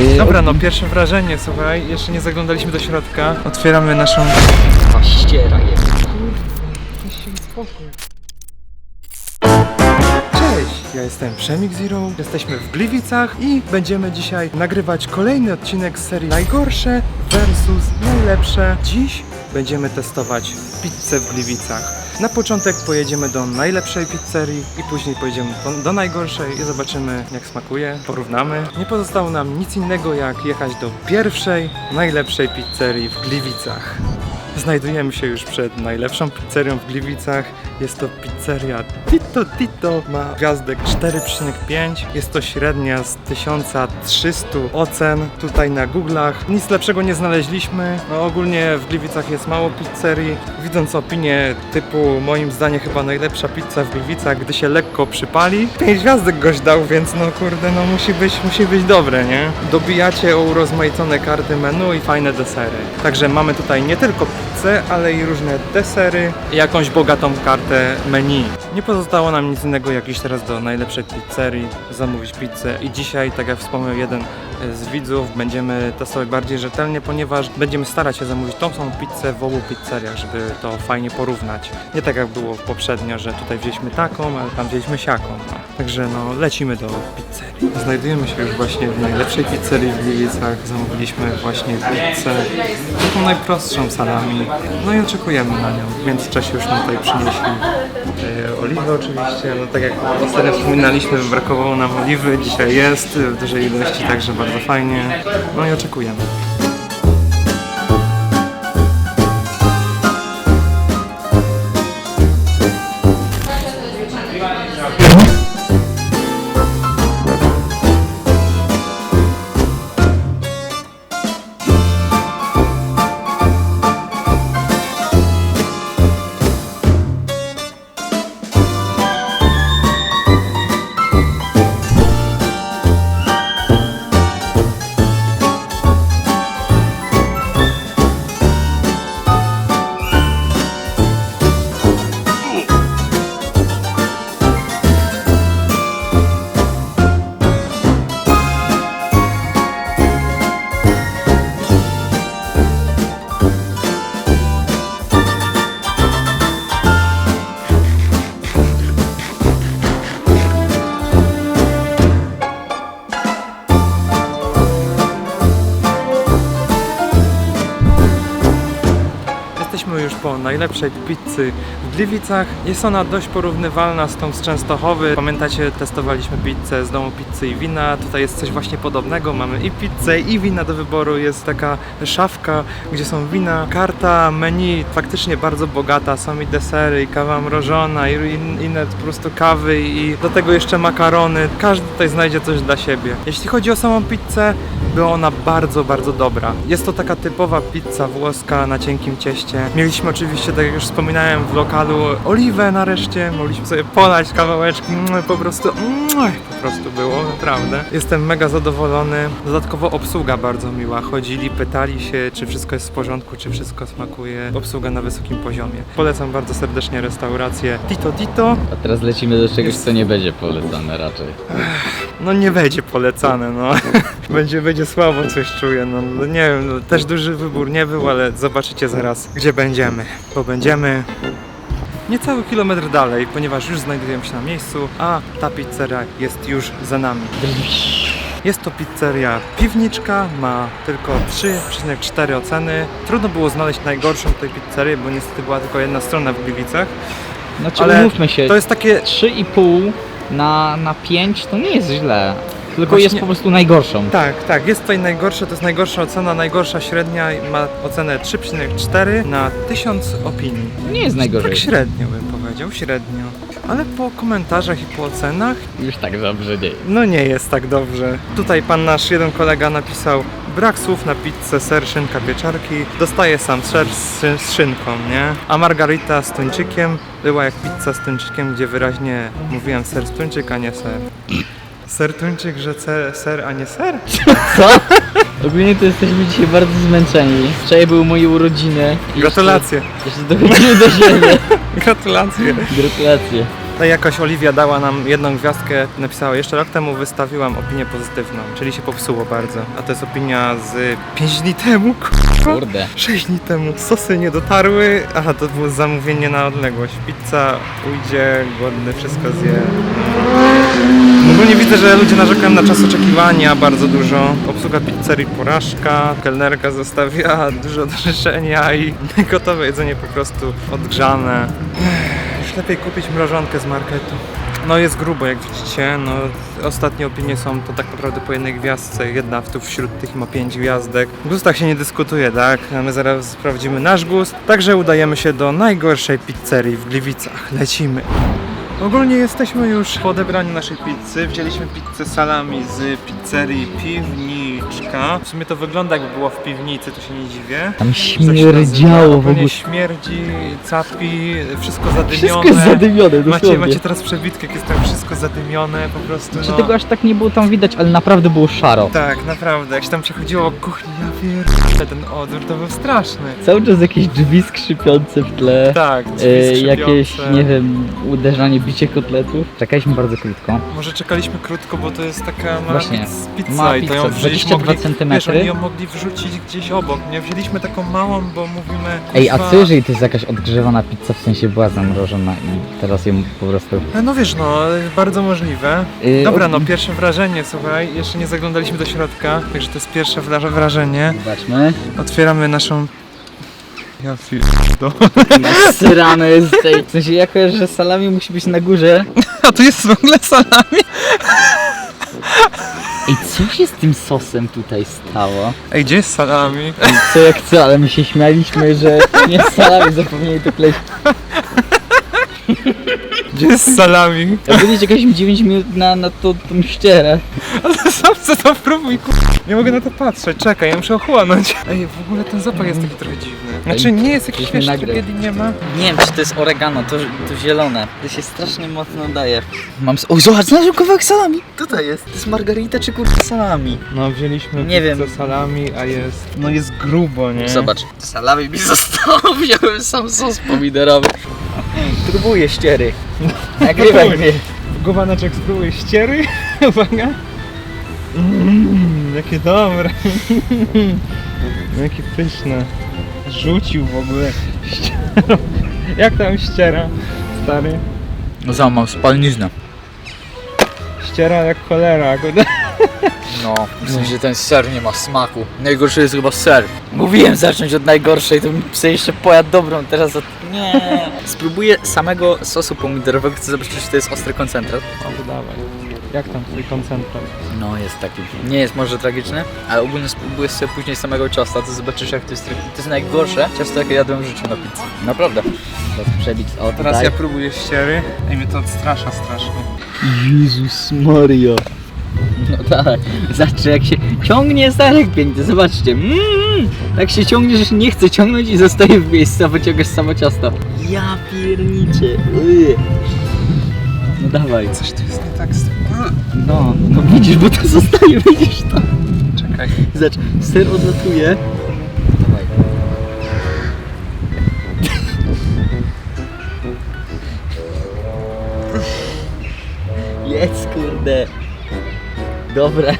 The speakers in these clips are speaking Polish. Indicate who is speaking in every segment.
Speaker 1: Yy,
Speaker 2: Dobra, no pierwsze wrażenie, słuchaj, jeszcze nie zaglądaliśmy do środka. Otwieramy naszą...
Speaker 1: O, ściera jest.
Speaker 2: Cześć, ja jestem Przemik Zero, jesteśmy w Gliwicach i będziemy dzisiaj nagrywać kolejny odcinek z serii Najgorsze versus Najlepsze. Dziś będziemy testować pizzę w Gliwicach. Na początek pojedziemy do najlepszej pizzerii i później pojedziemy do, najgorszej i zobaczymy jak smakuje, porównamy. Nie pozostało nam nic innego jak jechać do pierwszej, najlepszej pizzerii w Gliwicach. Znajdujemy się już przed najlepszą pizzerią w Gliwicach. Jest to pizzeria Tito Tito. Ma gwiazdek 4,5. Jest to średnia z 1300 ocen tutaj na Google'ach. Nic lepszego nie znaleźliśmy. No, ogólnie w Gliwicach jest mało pizzerii. Widząc opinię typu moim zdaniem chyba najlepsza pizza w Gliwicach, gdy się lekko przypali. 5 gwiazdek goś dał, więc no kurde, no musi być, musi być dobre, nie? Dobijacie o urozmaicone karty menu i fajne desery. Także mamy tutaj nie tylko pizzę, ale i różne desery jakąś bogatą kartę menu. Nie pozostało nam nic innego jak iść teraz do najlepszej pizzerii, zamówić pizzę i dzisiaj, tak jak wspomniał jeden z widzów, będziemy testować bardziej rzetelnie, ponieważ będziemy starać się zamówić tą samą pizzę w obu pizzeriach, żeby to fajnie porównać. Nie tak jak było poprzednio, że tutaj wzięliśmy taką, ale tam wzięliśmy siaką. Także no, lecimy do pizzerii. Znajdujemy się już właśnie w najlepszej pizzerii w Gliwicach. Zamówiliśmy właśnie pizzę, taką najprostszą salami. No i oczekujemy na nią. W międzyczasie już nam tutaj przynieśli e, oliwy oczywiście. No tak jak ostatnio wspominaliśmy, brakowało nam oliwy. Dzisiaj jest w dużej ilości, także bardzo fajnie. No i oczekujemy. Po najlepszej pizzy w Gliwicach. Jest ona dość porównywalna z tą z Częstochowy. Pamiętacie, testowaliśmy pizzę z domu pizzy i wina. Tutaj jest coś właśnie podobnego. Mamy i pizzę, i wina do wyboru. Jest taka szafka, gdzie są wina. Karta menu faktycznie bardzo bogata. Są i desery, i kawa mrożona, i in- inne po prostu kawy, i do tego jeszcze makarony. Każdy tutaj znajdzie coś dla siebie. Jeśli chodzi o samą pizzę, była ona bardzo, bardzo dobra. Jest to taka typowa pizza włoska na cienkim cieście. Mieliśmy oczywiście, tak jak już wspominałem, w lokalu oliwę nareszcie. Mogliśmy sobie polać kawałeczki. Mm, Po prostu, mm, po prostu było, naprawdę. Jestem mega zadowolony. Dodatkowo obsługa bardzo miła. Chodzili, pytali się, czy wszystko jest w porządku, czy wszystko smakuje. Obsługa na wysokim poziomie. Polecam bardzo serdecznie restaurację Tito Tito.
Speaker 1: A teraz lecimy do czegoś, co nie będzie polecane raczej.
Speaker 2: No nie będzie polecane, no. będzie, będzie słabo coś czuję, no, no nie wiem, no, też duży wybór nie był, ale zobaczycie zaraz, gdzie będziemy. Bo będziemy niecały kilometr dalej, ponieważ już znajdujemy się na miejscu, a ta pizzeria jest już za nami. Jest to pizzeria piwniczka, ma tylko 3,4 oceny. Trudno było znaleźć najgorszą tej pizzerię, bo niestety była tylko jedna strona w Gliwicach.
Speaker 1: Znaczy,
Speaker 2: Ale
Speaker 1: umówmy się,
Speaker 2: To jest takie
Speaker 1: 3,5 na, na 5 to nie jest źle. Tylko
Speaker 2: Właśnie-
Speaker 1: jest po prostu najgorszą.
Speaker 2: Tak, tak, jest tutaj najgorsze, to jest najgorsza ocena, najgorsza średnia ma ocenę 3,4 na 1000 opinii.
Speaker 1: Nie jest najgorzej.
Speaker 2: Tak średnio bym powiedział, średnio. Ale po komentarzach i po ocenach,
Speaker 1: Już tak dobrze nie.
Speaker 2: no nie jest tak dobrze. Tutaj pan nasz jeden kolega napisał brak słów na pizzę, ser, szynka, pieczarki. Dostaje sam ser z, z szynką, nie? A margarita z tuńczykiem była jak pizza z tuńczykiem, gdzie wyraźnie mówiłem ser z tuńczyk, a nie ser. Ser tuńczyk, że ce, ser, a nie ser?
Speaker 1: Co? Ogólnie to jesteśmy dzisiaj bardzo zmęczeni. Wczoraj były moje urodziny. i
Speaker 2: Gratulacje.
Speaker 1: Jeszcze, jeszcze dochodzimy do siebie.
Speaker 2: Gratulacje.
Speaker 1: Gratulacje.
Speaker 2: No i jakoś Oliwia dała nam jedną gwiazdkę, napisała jeszcze rok temu wystawiłam opinię pozytywną, czyli się popsuło bardzo. A to jest opinia z 5 dni temu, kurwa.
Speaker 1: Kurde.
Speaker 2: 6 dni temu. Sosy nie dotarły, aha, to było zamówienie na odległość. Pizza ujdzie, głodny wszystko zje. Ogólnie widzę, że ludzie narzekają na czas oczekiwania bardzo dużo. Obsługa pizzerii porażka, kelnerka zostawia dużo do życzenia i gotowe jedzenie po prostu odgrzane. Lepiej kupić mrożonkę z marketu. No jest grubo, jak widzicie. No, ostatnie opinie są to tak naprawdę po jednej gwiazdce. Jedna tu wśród tych ma pięć gwiazdek. W gustach się nie dyskutuje, tak? A my zaraz sprawdzimy nasz gust. Także udajemy się do najgorszej pizzerii w Gliwicach. Lecimy. Ogólnie jesteśmy już po odebraniu naszej pizzy. Wzięliśmy pizzę salami z pizzerii Piwniczka. W sumie to wygląda jakby było w piwnicy, to się nie dziwię.
Speaker 1: Tam śmierdziało w ogóle.
Speaker 2: śmierdzi, capi, wszystko zadymione.
Speaker 1: Wszystko jest zadymione,
Speaker 2: Macie,
Speaker 1: dosłownie.
Speaker 2: macie teraz przebitkę, jak jest tam wszystko zadymione, po prostu
Speaker 1: Czy
Speaker 2: no.
Speaker 1: tego aż tak nie było tam widać, ale naprawdę było szaro.
Speaker 2: Tak, naprawdę, jak się tam przechodziło obok kuchni, ja pierdolę, ten odór to był straszny.
Speaker 1: Cały czas jakieś drzwi skrzypiące w tle.
Speaker 2: Tak,
Speaker 1: E,
Speaker 2: drzwi
Speaker 1: jakieś,
Speaker 2: skrzypiące.
Speaker 1: nie wiem, uderzanie, bicie kotletów. Czekaliśmy bardzo krótko.
Speaker 2: Może czekaliśmy krótko, bo to jest taka mała
Speaker 1: Właśnie.
Speaker 2: pizz- pizza
Speaker 1: Mała
Speaker 2: i to ją
Speaker 1: pizza,
Speaker 2: wzięli
Speaker 1: 22
Speaker 2: mogli,
Speaker 1: centymetry.
Speaker 2: Wiesz, oni ją mogli wrzucić gdzieś obok, nie? Wzięliśmy taką małą, bo mówimy...
Speaker 1: Ej, a
Speaker 2: kurwa,
Speaker 1: co jeżeli to jest jakaś odgrzewana pizza, w sensie była zamrożona i teraz ją po prostu...
Speaker 2: No wiesz, no, bardzo możliwe.
Speaker 1: Yy,
Speaker 2: Dobra, no, pierwsze wrażenie, słuchaj, jeszcze nie zaglądaliśmy do środka, także to jest pierwsze wra- wrażenie.
Speaker 1: Zobaczmy.
Speaker 2: Otwieramy naszą... Ja do.
Speaker 1: Srane z tej... W sensie ja kojarzę, że salami musi być na górze.
Speaker 2: A tu jest w ogóle salami?
Speaker 1: Ej, co się z tym sosem tutaj stało?
Speaker 2: Ej, gdzie jest salami?
Speaker 1: Ej, Co jak co, ale my się śmialiśmy, że nie salami zapomnieli to kleść.
Speaker 2: Gdzie jest salami?
Speaker 1: Ja byli czekaliśmy 9 minut na, na to, tą ścierę.
Speaker 2: Ale sam co to próbuj, ku... Nie mogę na to patrzeć, czekaj, ja muszę ochłonąć. Ej, w ogóle ten zapach jest taki trochę dziwny. Znaczy, nie jest jakiś
Speaker 1: żeśmy
Speaker 2: wiesz,
Speaker 1: nagrał.
Speaker 2: tragedii nie ma.
Speaker 1: Nie wiem, czy to jest oregano, to, to zielone. To się strasznie mocno daje. Mam... s- O, zobacz, znalazłem kawałek salami. Tutaj jest. To jest margarita czy kurwa salami?
Speaker 2: No, wzięliśmy
Speaker 1: Nie
Speaker 2: pizzę
Speaker 1: wiem.
Speaker 2: salami, a jest... No jest grubo, nie?
Speaker 1: Zobacz. Salami mi zostało, wziąłem sam sos pomidorowy. Próbuję ściery. Nagrywaj mnie.
Speaker 2: Gowaneczek spróbuj ściery. Uwaga. Mmm, jakie dobre. jakie pyszne. Rzucił w ogóle ścierą. Jak tam ściera, stary?
Speaker 1: No za, mam spalniznę.
Speaker 2: Ściera jak cholera. kurde.
Speaker 1: No, w sensie ten ser nie ma smaku. Najgorszy jest chyba ser. Mówiłem zacząć od najgorszej, to mi sobie jeszcze pojadł dobrą, teraz od... Nie. Spróbuję samego sosu pomidorowego, chcę zobaczyć, czy to jest ostry koncentrat.
Speaker 2: No to dawaj. Jak tam twój koncentrat?
Speaker 1: No, jest taki. Nie jest może tragiczny, ale ogólnie spróbuję sobie później samego ciasta, to zobaczysz jak to jest. To jest najgorsze ciasto, jakie jadłem w życiu na pizzę. Naprawdę. Teraz przebić, o
Speaker 2: Teraz ja próbuję ściery. Ej, mnie to odstrasza strasznie.
Speaker 1: Jezus Maria. No tak, znaczy jak się ciągnie starek piękny, zobaczcie. Mm, tak się ciągnie, że się nie chce ciągnąć i zostaje w miejscu, a wyciągasz samo ciasto. Ja pierniczę. Ui. No dawaj.
Speaker 2: Coś tu jest nie tak z...
Speaker 1: No, no widzisz, bo to zostaje, widzisz to.
Speaker 2: Czekaj.
Speaker 1: Zobacz, ser odlatuje. Dawaj. Jest kurde. Dobre.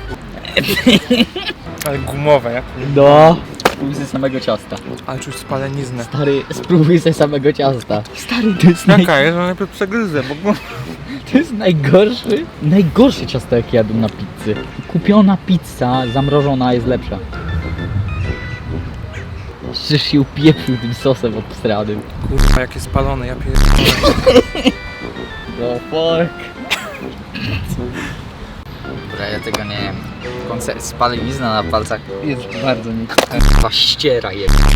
Speaker 2: Ale gumowe, jak?
Speaker 1: No. Spróbuj ze samego ciasta.
Speaker 2: Ale czuć spaleniznę.
Speaker 1: Stary, spróbuj ze samego ciasta. Stary, to jest, naj...
Speaker 2: Jaka jest? Że najpierw przegryzę, bo...
Speaker 1: to jest najgorszy, najgorsze ciasto jakie jadłem na pizzy. Kupiona pizza zamrożona jest lepsza. Przecież się upieprzył tym sosem obstranym.
Speaker 2: Kurwa, jakie spalone, ja pierdolę.
Speaker 1: No fuck. Dobra, ja tego nie wiem. Koncert spalenizna na palcach.
Speaker 2: Jest bardzo nie
Speaker 1: Kurwa ściera jedna.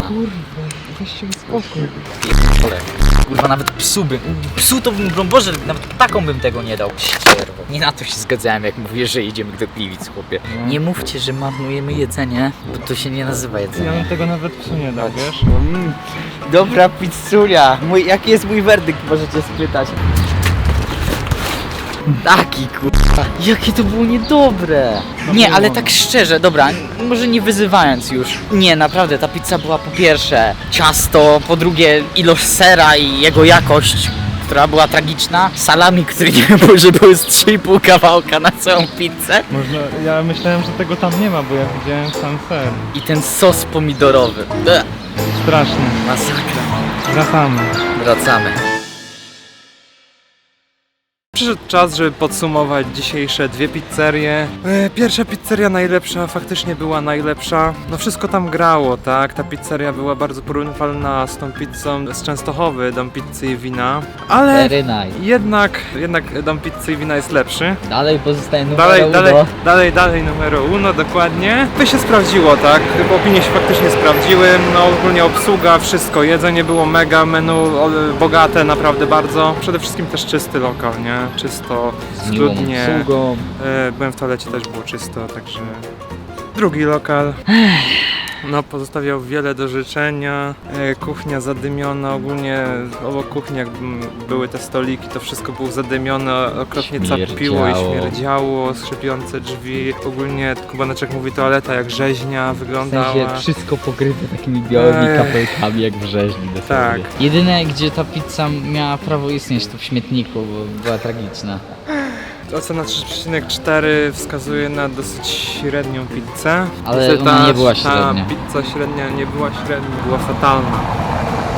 Speaker 2: Weź się spokój.
Speaker 1: Pierdolę. Kurwa nawet psu bym. Psu to bym, Boże, nawet taką bym tego nie dał. Ścierwo. Nie na to się zgadzałem, jak mówię, że idziemy do Gliwic, chłopie. Nie mówcie, że marnujemy jedzenie, bo to się nie nazywa
Speaker 2: Ja
Speaker 1: jedzenie.
Speaker 2: bym tego nawet psu nie dał, wiesz?
Speaker 1: Dobra pizzulia. Mój, jaki jest mój werdykt, możecie spytać. Taki kurwa. Jakie to było niedobre. Nie, ale tak szczerze, dobra, może nie wyzywając już. Nie, naprawdę, ta pizza była po pierwsze ciasto, po drugie ilość sera i jego jakość, która była tragiczna, salami, który nie był, że były z 3,5 kawałka na całą pizzę
Speaker 2: Można, ja myślałem, że tego tam nie ma, bo ja widziałem sam ser.
Speaker 1: i ten sos pomidorowy.
Speaker 2: Straszny.
Speaker 1: Masakra.
Speaker 2: Wracamy.
Speaker 1: Wracamy.
Speaker 2: Przyszedł czas, żeby podsumować dzisiejsze dwie pizzerie. E, Pierwsza pizzeria najlepsza, faktycznie była najlepsza. No wszystko tam grało, tak? Ta pizzeria była bardzo porównywalna z tą pizzą z Częstochowy, dom pizzy i wina. Ale
Speaker 1: Very nice.
Speaker 2: jednak, jednak dom pizzy i wina jest lepszy.
Speaker 1: Dalej pozostaje numer
Speaker 2: Dalej,
Speaker 1: uno.
Speaker 2: dalej, dalej, dalej numer uno, dokładnie. To się sprawdziło, tak? Opinie się faktycznie sprawdziły. No ogólnie obsługa, wszystko. Jedzenie było mega, menu o, bogate naprawdę bardzo. Przede wszystkim też czysty lokal, nie? Czysto,
Speaker 1: Z miłą
Speaker 2: schludnie.
Speaker 1: obsługą.
Speaker 2: E, byłem w toalecie, też było czysto, także... Drugi lokal. No, pozostawiał wiele do życzenia. E, kuchnia zadymiona, ogólnie obok kuchni jak były te stoliki, to wszystko było zadymione, okropnie capiło i Śmierdziało. skrzypiące drzwi. Ogólnie Kubaneczek mówi toaleta jak rzeźnia
Speaker 1: W
Speaker 2: wyglądała.
Speaker 1: sensie wszystko pokryte takimi białymi
Speaker 2: Ech.
Speaker 1: kapelkami jak w rzeźni dosłownie.
Speaker 2: Tak.
Speaker 1: Jedyne gdzie ta pizza miała prawo istnieć to w śmietniku, bo była tragiczna.
Speaker 2: Ocena 3,4 wskazuje na dosyć średnią pizzę.
Speaker 1: Ale
Speaker 2: Niestety
Speaker 1: ona
Speaker 2: ta-
Speaker 1: nie była średnia.
Speaker 2: Ta pizza średnia nie była średnia, była fatalna.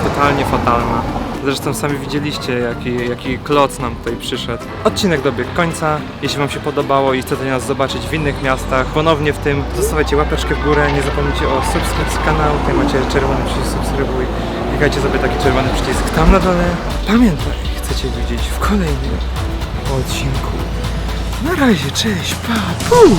Speaker 2: Totalnie fatalna. Zresztą sami widzieliście, jaki, jaki kloc nam tutaj przyszedł. Odcinek dobiegł końca. Jeśli Wam się podobało i chcecie nas zobaczyć w innych miastach, ponownie w tym, zostawiajcie łapeczkę w górę, nie zapomnijcie o subskrypcji kanału. Tutaj macie czerwony przycisk subskrybuj. Klikajcie sobie taki czerwony przycisk tam na dole. Pamiętaj, chcecie widzieć w kolejnym odcinku. Na razie, cześć, pa, pu!